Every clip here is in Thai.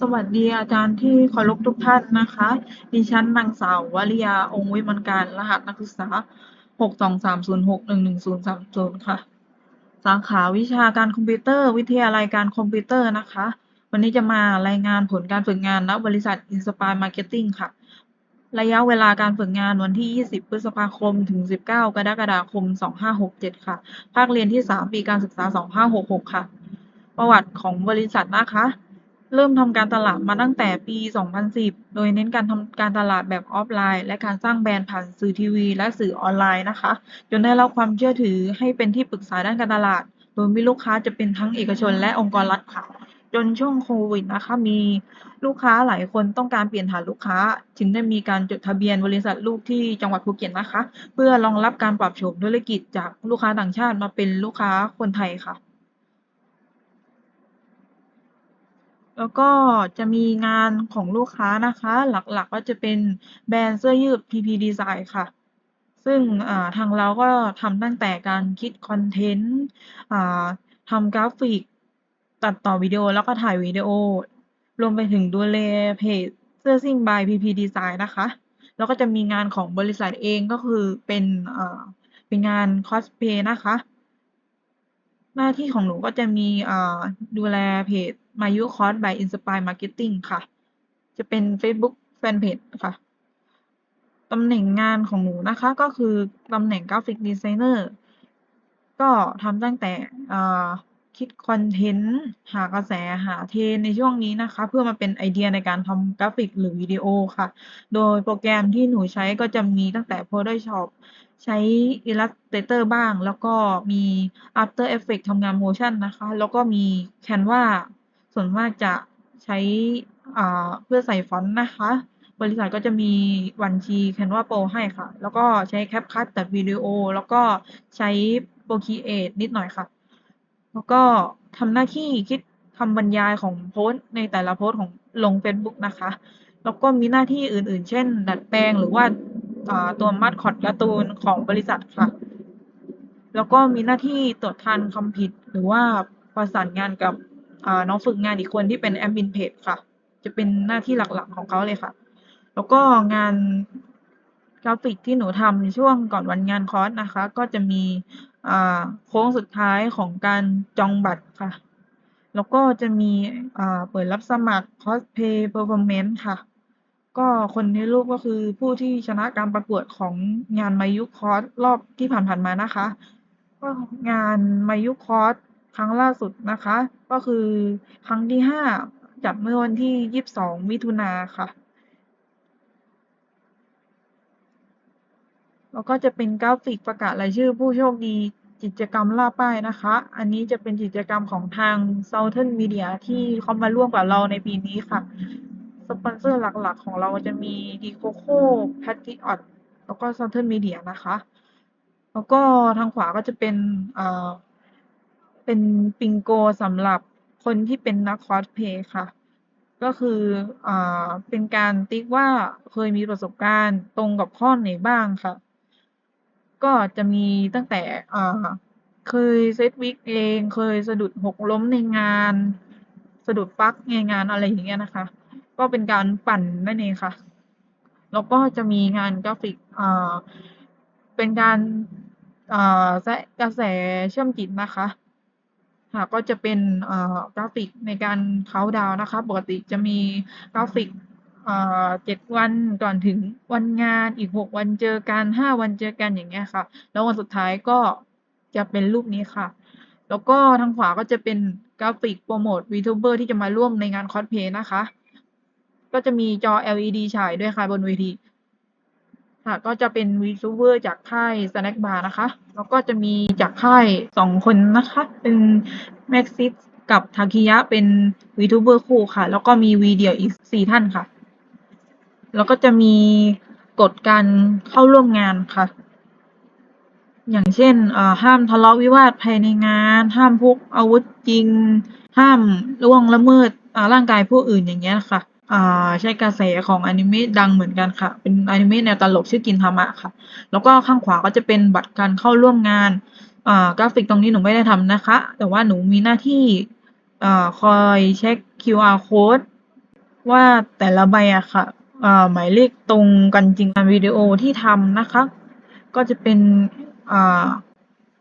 สวัสดีอาจารย์ที่เคารพทุกท่านนะคะ ดิฉันนางสาววริยาองค์วิมลการรหัสนักศึกษา 623061130 ค่ะ สาขาวิชาการคอมพิวเตอร์ วิทยาลัยการคอมพิวเตอร์นะคะ วันนี้จะมารายงานผลการฝึกงานณบริษัท Inspire Marketing ค่ะ ระยะเวลาการฝึกงานวันที่ 20 พฤษภาคม ถึง 19 กรกฎาคม 2567 ค่ะ ภาคเรียนที่ 3 ปีการศึกษา 2566 ค่ะ ประวัติของบริษัทนะคะ เริ่มทำการตลาดมาตั้งแต่ปี 2010 โดยเน้นการทำการตลาดแบบออฟไลน์ และการสร้างแบรนด์ผ่านสื่อทีวี และสื่อออนไลน์นะคะ จนได้รับความเชื่อถือให้เป็นที่ปรึกษาด้านการตลาด โดยมีลูกค้าจะเป็นทั้งเอกชนและองค์กรรัฐค่ะ จนช่วงโควิดนะคะมีลูกค้าหลายคนต้องการเปลี่ยนฐานลูกค้า จึงได้มีการจดทะเบียนบริษัทลูกที่จังหวัดภูเก็ตนะคะ เพื่อรองรับการปรับโฉมธุรกิจจากลูกค้าต่างชาติมาเป็นลูกค้าคนไทยค่ะ แล้วก็จะมีงานของลูกค้านะคะ หลักๆก็จะเป็นแบรนด์เสื้อยืด PP Design ค่ะ ซึ่งทางเราก็ทำตั้งแต่การคิดคอนเทนต์ทำกราฟิก ตัดต่อวิดีโอแล้วก็ถ่ายวิดีโอ รวมไปถึงดูแลเพจเสื้อซิ่ง by PP Design นะคะ แล้วก็จะมีงานของบริษัทเองก็คือเป็นเป็นงานคอสเพย์นะคะ หน้าที่ของหนูก็จะมีดูแลเพจ Mayu Course by Inspire Marketing ค่ะ จะเป็น Facebook Fanpage ค่ะตำแหน่งงานของหนูนะคะก็คือตำแหน่งกราฟิกดีไซเนอร์ก็ทำตั้งแต่ คิดคอนเทนต์หากระแสหาเทรนในช่วงนี้นะคะ เพื่อมาเป็นไอเดียในการทำกราฟิกหรือวิดีโอค่ะ โดยโปรแกรมที่หนูใช้ก็จะมีตั้งแต่ Photoshop ใช้ Illustrator บ้าง แล้วก็มี After Effects ทำงาน motion นะคะ แล้วก็มี Canva ส่วนมากจะใช้เพื่อใส่ฟอนต์นะคะ บริษัทก็จะมีบัญชี Canva Pro ให้ค่ะ แล้วก็ใช้ CapCut ตัดวิดีโอ แล้วก็ใช้ Procreate นิดหน่อยค่ะ แล้วก็ทำหน้าที่คิดคำบรรยายของโพสต์ในแต่ละโพสต์ของลงเฟซบุ๊กนะคะ แล้วก็มีหน้าที่อื่นๆ เช่น ดัดแปลงหรือว่าาตัวมาสคอตการ์ตูนของบริษัทค่ะ แล้วก็มีหน้าที่ตรวจทันคำผิด หรือว่าประสานงานกับน้องฝึกงานอีกคนที่เป็นแอดมินเพจค่ะ จะเป็นหน้าที่หลักๆของเขาเลยค่ะ แล้วก็งาน ราฟิกที่หนูทำในช่วงก่อนวันงานคอร์สนะคะ ก็จะมีโค้งสุดท้ายของการจองบัตรค่ะ แล้วก็จะมีเปิดรับสมัคร Cosplay Performance ค่ะ ก็คนในรูปก็คือผู้ที่ชนะการประกวดของงาน Mayu Course รอบที่ผ่านๆมานะคะ ก็งาน Mayu Course ครั้งล่าสุดนะคะ ก็คือครั้งที่ 5 จัดเมื่อวันที่ 22 มิถุนาค่ะ แล้วก็จะเป็นกราฟิกประกาศรายชื่อผู้โชคดีกิจกรรมล่าป้ายนะคะ อันนี้จะเป็นกิจกรรมของทาง Southern Media ที่เขามาร่วมกับเราในปีนี้ค่ะ สปอนเซอร์หลักๆ ของเราจะมี d c o c o Patriot แล้วก็ Southern Media นะคะ แล้วก็ทางขวาก็จะเป็นอ่าเป็นปิงโกสำหรับคนที่เป็นนักคอสเพย์ค่ะ ก็คืออ่าเป็นการติ๊กว่าเคยมีประสบการณ์ตรงกับข้อไหนบ้างค่ะ ก็จะมีตั้งแต่เคยเซตวิกเอง เคยสะดุดหกล้มในงาน สะดุดปั๊กในงานอะไรอย่างเงี้ยนะคะ ก็เป็นการปั่นนั่นเองค่ะ แล้วก็จะมีงานกราฟิกเป็นการแซะกระแสเชื่อมจิตนะคะค่ะก็จะเป็นกราฟิกในการเคาดาวนะคะ ปกติจะมีกราฟิก อ่า7วันก่อนถึงวันงานอีก6วันเจอกัน5วันเจอกันอย่างเงี้ยค่ะ แล้ววันสุดท้ายก็จะเป็นรูปนี้ค่ะ แล้วก็ทางขวาก็จะเป็นกราฟิกโพรโมต VTuber ที่จะมาร่วมในงานคอสเพย์นะคะ ก็จะมีจอ LED ฉายด้วยค่ะบนเวทีค่ะ ก็จะเป็น VTuber จากค่าย Snack Bar นะคะ แล้วก็จะมีจากค่าย2คนนะคะ เป็น Maxis กับ Takiya เป็น VTuber คู่ค่ะ แล้วก็มี V เดียวอีก4ท่านค่ะ แล้วก็จะมีกฎการเข้าร่วมงานค่ะ อย่างเช่นห้ามทะเลาะวิวาทภายในงาน ห้ามพกอาวุธจริง ห้ามล่วงละเมิดร่างกายผู้อื่นอย่างเงี้ยค่ะใช่กระแสของอนิเมะดังเหมือนกันค่ะ เป็นอนิเมะแนวตลกชื่อกินทามะค่ะ แล้วก็ข้างขวาก็จะเป็นบัตรการเข้าร่วมงานกราฟิกตรงนี้หนูไม่ได้ทำนะคะ แต่ว่าหนูมีหน้าที่อคอยเช็ก QR code ว่าแต่ละใบอะค่ะ หมายเลขตรงกันจริงตามวิดีโอที่ทำนะคะ ก็จะเป็น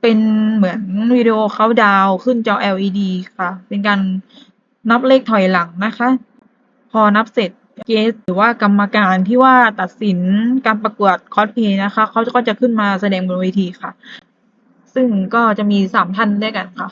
เป็นเหมือนวิดีโอเขาดาวขึ้นจอ LED ค่ะ เป็นการนับเลขถอยหลังนะคะ พอนับเสร็จเกสหรือว่ากรรมการที่ว่าตัดสินการประกวดคอสเพย์นะคะ เขาก็จะขึ้นมาแสดงบนเวทีค่ะ ซึ่งก็จะมีสามท่านด้วยกันค่ะ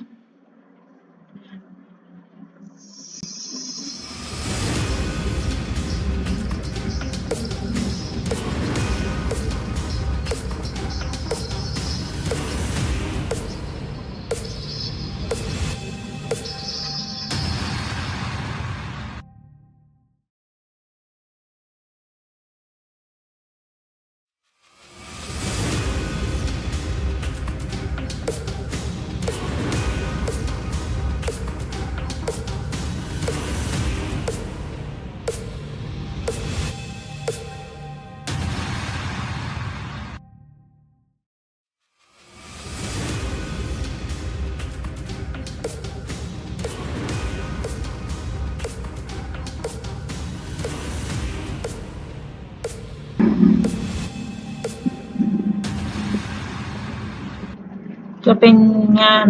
จะเป็นงาน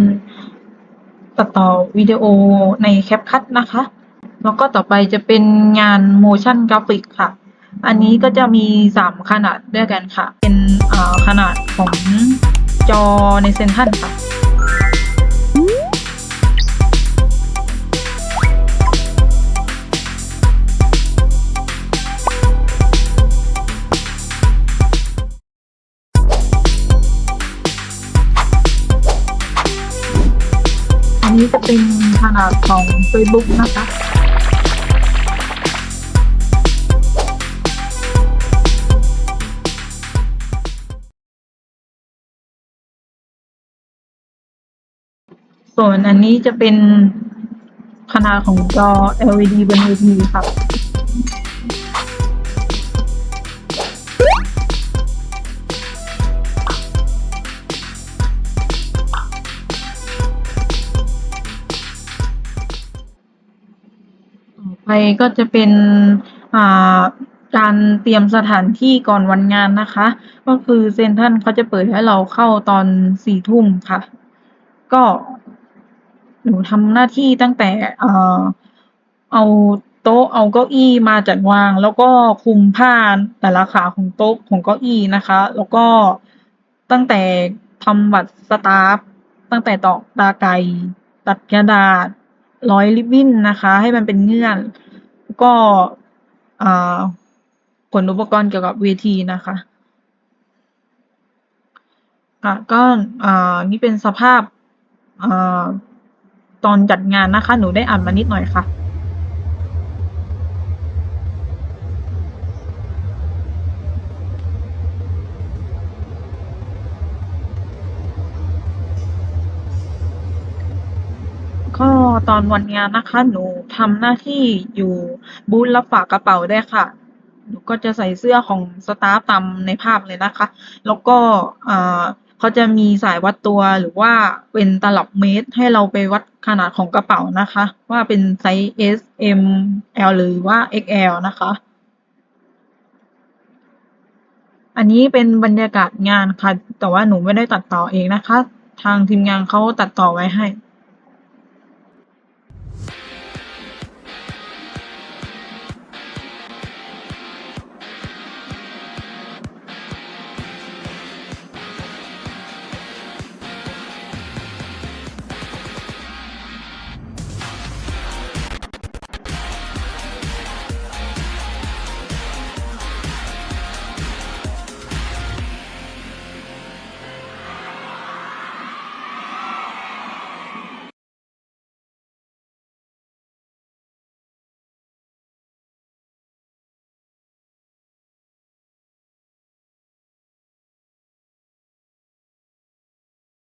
ตัดต่อวิดีโอใน CapCut นะคะ แล้วก็ต่อไปจะเป็นงาน motion graphic ค่ะ อันนี้ก็จะมีสามขนาดด้วยกันค่ะ เป็นขนาดของจอในเซนทันค่ะ นี้จะเป็นขนาดของ Facebook นะคะส่วนอันนี้จะเป็นขนาดของจอ LED บนเวทีค่ะต่ ไปก็จะเป็นอ่าการเตรียมสถานที่ก่อนวันงานนะคะ ก็คือเซนทรัลเขาจะเปิดให้เราเข้าตอนสี่ทุ่มค่ะ ก็หนูทำหน้าที่ตั้งแต่เอ่อเอาโต๊ะเอาเก้าอี้มาจัดวาง แล้วก็คุมผ้าแต่ละขาของโต๊ะของเก้าอี้นะคะ แล้วก็ตั้งแต่ทำบัตรสตาฟตั้งแต่ตอกตาไก่ตัดกระดาษ ร้อยริบบิ้นนะคะ ให้มันเป็นเงื่อน ก็อ่าขนอุปกรณ์เกี่ยวกับเวทีนะคะค่ะก็อ่านี่เป็นสภาพอ่าตอนจัดงานนะคะ หนูได้อ่านมานิดหน่อยค่ะ ตอนวันงานนะคะ หนูทำหน้าที่อยู่บูธรับฝากกระเป๋าได้ค่ะ หนูก็จะใส่เสื้อของสตาฟตามในภาพเลยนะคะ แล้วก็เขาจะมีสายวัดตัวหรือว่าเป็นตลับเมตร ให้เราไปวัดขนาดของกระเป๋านะคะ ว่าเป็นไซส์ S M L หรือว่า XL นะคะ อันนี้เป็นบรรยากาศงานค่ะ แต่ว่าหนูไม่ได้ตัดต่อเองนะคะ ทางทีมงานเขาตัดต่อไว้ให้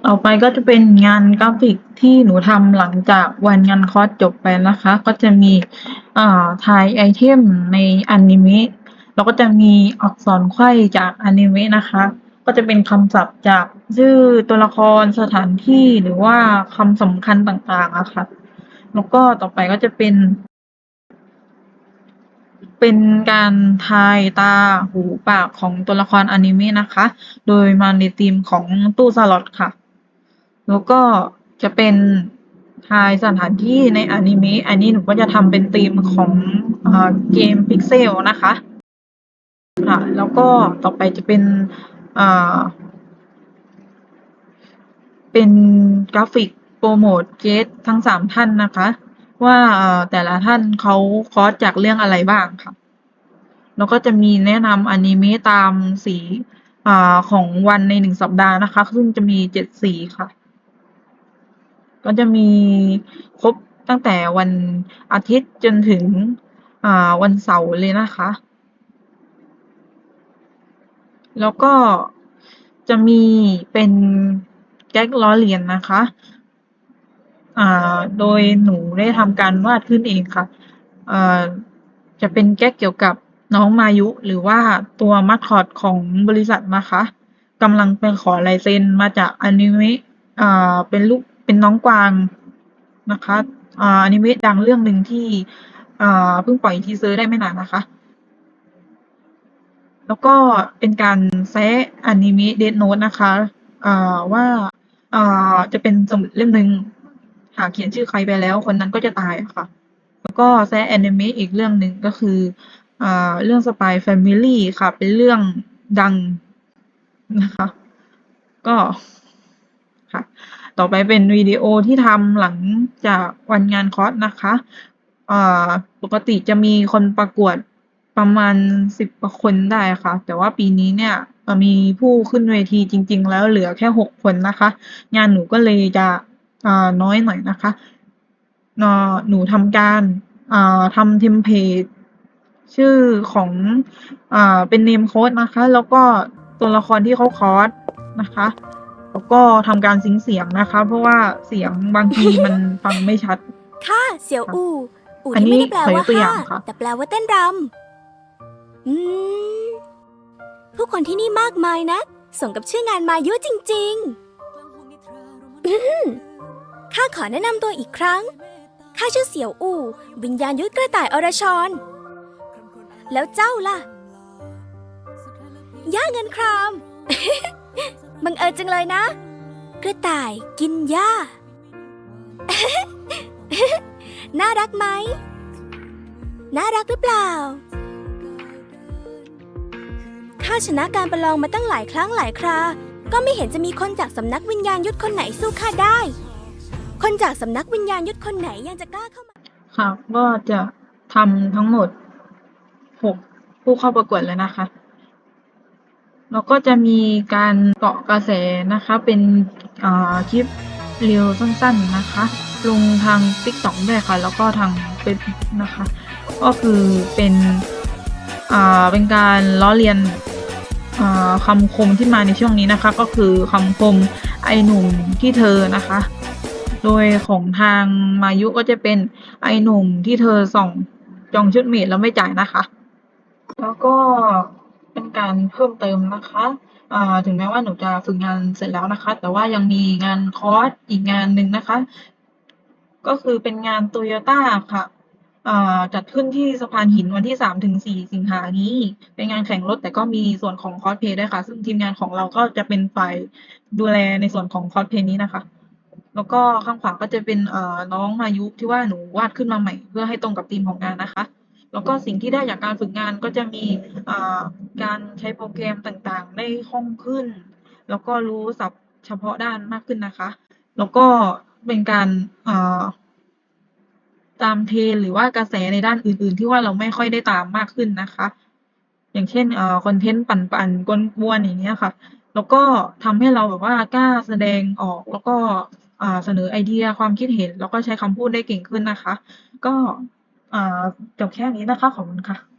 ต่อไปก็จะเป็นงานกราฟิกที่หนูทำหลังจากวันงานคอร์สจบไปนะคะ ก็จะมีอ่าถ่ายไอเทมในอนิเมะแล้วก็จะมีอักษรไขว้จากอนิเมะนะคะ ก็จะเป็นคำศัพท์จากชื่อตัวละครสถานที่หรือว่าคำสำคัญต่างๆอะค่ะแล้วก็ต่อไปก็จะเป็น เป็นการทายตาหูปากของตัวละครอนิเมะนะคะ โดยมาในธีมของตู้สล็อตค่ะ แล้วก็จะเป็นทายสถานที่ในอนิเมะอันนี้หนูก็จะทำเป็นธีมของเอเกมพิกเซลนะคะค่ะแล้วก็ต่อไปจะเป็นเป็นกราฟิกโปรโมทเกสทั้งสามท่านนะคะ ว่าแต่ละท่านเขาคอสจากเรื่องอะไรบ้างค่ะ แล้วก็จะมีแนะนำอนิเมะตามสีอของวันในหนึ่งสัปดาห์นะคะ ซึ่งจะมีเจ็ดสีค่ะ ก็จะมีครบตั้งแต่วันอาทิตย์จนถึงวันเสาร์เลยนะคะ แล้วก็จะมีเป็นแก๊กล้อเลียนนะคะโดยหนูได้ทำการวาดขึ้นเองค่ะจะเป็นแก๊กเกี่ยวกับน้องมายุ หรือว่าตัวมัดคอดของบริษัทนะคะกำลังไปขอลายเซ็นมาจากอนิเมะเป็นลูก เป็นน้องกวางนะคะอ่าอนิเมะดังเรื่องหนึ่งที่อ่าเพิ่งปล่อยทีเซอร์ได้ไม่นานนะคะ แล้วก็เป็นการแซะอนิเมะเด n โน e นะคะอ่าว่าอ่าจะเป็นสมุดเล่มหนึ่งหากเขียนชื่อใครไปแล้ว คนนั้นก็จะตายะค่ะ แล้วก็แซะอนิเมะอีกเรื่องหนึ่งก็คืออ่าเรื่อง Spy Family ค่ะ เป็นเรื่องดังนะคะ ก็ค่ะ ต่อไปเป็นวิดีโอที่ทำหลังจากวันงานคอร์สนะคะปกติจะมีคนประกวดประมาณสิบคนได้ค่ะ แต่ว่าปีนี้เนี่ยมีผู้ขึ้นเวทีจริง ๆ แล้วเหลือแค่หกคนนะคะ งานหนูก็เลยจะน้อยหน่อยนะคะ หนูทำการทำเทมเพลตชื่อของอเป็นเนมโค้ดนะคะ แล้วก็ตัวละครที่เขาคอร์สนะคะ แล้วก็ทำการซิงค์เสียงนะคะ เพราะว่าเสียงบางทีมัน ฟังไม่ชัด ค่ะ เสี่ยวอู่อู่อันที่นี้ไม่ได้แปลขอยกว่าตัวอย่าห้างค่ะ แต่แปลว่าเต้นรำอืมผู้คนที่นี่มากมายนะ สมกับชื่องานมายุจริง ๆ อื้อหือข้าขอแนะนำตัวอีกครั้ง ข้าชื่อเสี่ยวอู่ วิญญาณยุทธกระต่ายอรชร แล้วเจ้าล่ะ ย่าเงินคราม บังเอิญจังเลยนะ กระต่ายกินหญ้า น่ารักไหม น่ารักหรือเปล่า ข้าชนะการประลองมาตั้งหลายครั้งหลายครา ก็ไม่เห็นจะมีคนจากสำนักวิญญาณยุทธคนไหนสู้ข้าได้ คนจากสำนักวิญญาณยุทธคนไหนยังจะกล้าเข้ามา ค่ะก็จะทำทั้งหมดหกผู้เข้าประกวดเลยนะคะ แล้วก็จะมีการเกาะกระแสนะคะเป็นคลิปเรียวสั้นๆนะคะ ลงทาง t ิ k t o k ด้วยค่ะ แล้วก็ทางเฟซนะคะ ก็คือเป็นเป็นการล้อเลียนคำคมที่มาในช่วงนี้นะคะ ก็คือคำคมไอหนุ่มที่เธอนะคะ โดยของทางมายุก็จะเป็นไอหนุ่มที่เธอส่องจองชุดเมดแล้วไม่จ่ายนะคะ แล้วก็ เป็นการเพิ่มเติมนะคะถึงแม้ว่าหนูจะฝึกงานเสร็จแล้วนะคะ แต่ว่ายังมีงานคอร์สอีกงานหนึ่งนะคะ ก็คือเป็นงานโตโยต้าค่ะจัดขึ้นที่สะพานหินวันที่สามถึงสี่สิงหานี้ เป็นงานแข่งรถแต่ก็มีส่วนของคอสเพย์ด้วยค่ะ ซึ่งทีมงานของเราก็จะเป็นฝ่ายดูแลในส่วนของคอสเพย์นี้นะคะ แล้วก็ข้างขวาก็จะเป็นน้องมายุที่ว่าหนูวาดขึ้นมาใหม่ เพื่อให้ตรงกับธีมของงานนะคะ แล้วก็สิ่งที่ได้จากการฝึกงานก็จะมีการใช้โปรแกรมต่างๆ ได้คล่องขึ้น แล้วก็รู้ศัพท์เฉพาะด้านมากขึ้นนะคะ แล้วก็เป็นการาตามเทรนหรือว่ากระแสในด้านอื่น ๆ ที่ว่าเราไม่ค่อยได้ตามมากขึ้นนะคะ อย่างเช่นอคอนเทนต์ปั่นๆกวนๆอย่างเงี้ยค่ะ แล้วก็ทำให้เราแบบว่ากล้าแสดงออกแล้วก็เสนอไอเดียความคิดเห็น แล้วก็ใช้คำพูดได้เก่งขึ้นนะคะ ก็ อ่าจบแค่นี้นะคะ ขอบคุณค่ะ